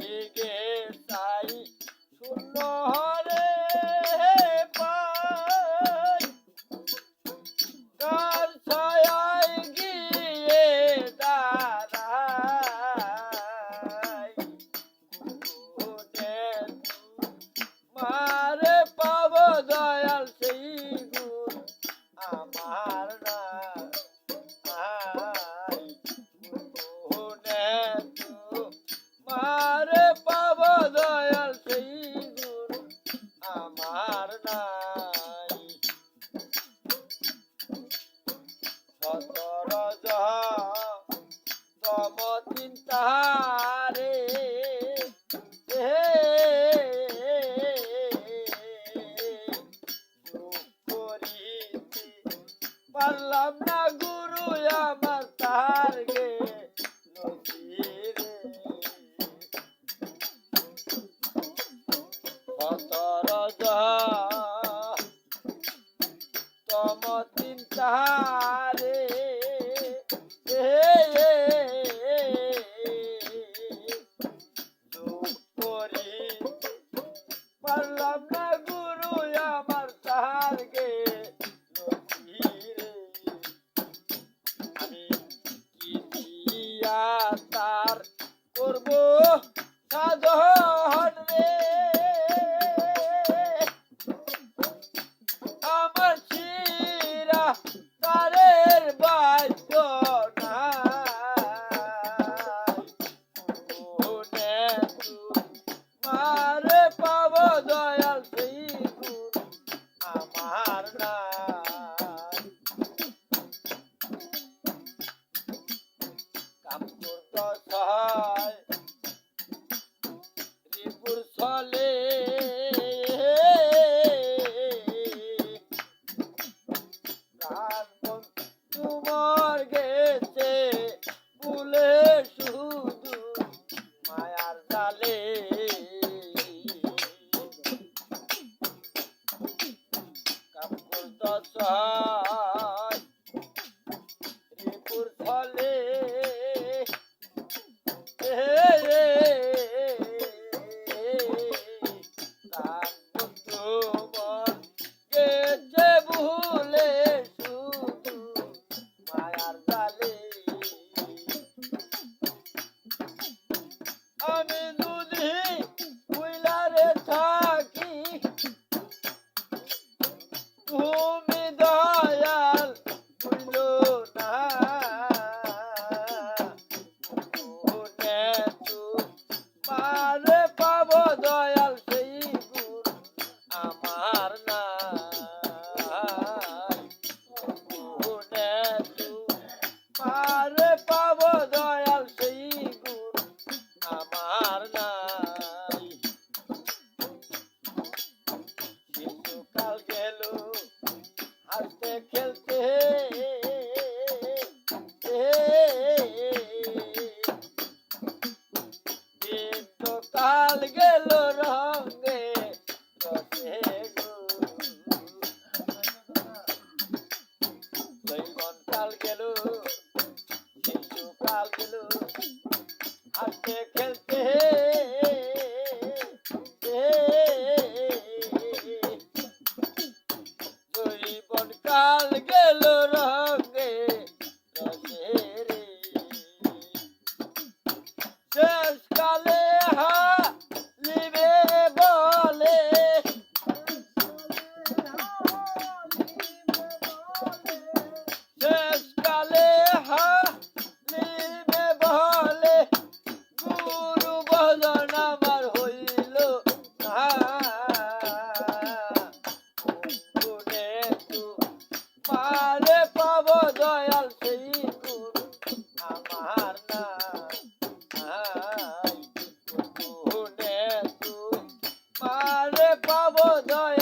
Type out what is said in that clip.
দিকে চাই শূন্য তাহারে পারলাম না গুরু আমার তাহার গে কত রাজা 的啊。আর নাই কামপুর দশায় রিপুর তোমার গেছে। 왔어. खेलते हैं। পাবো জয়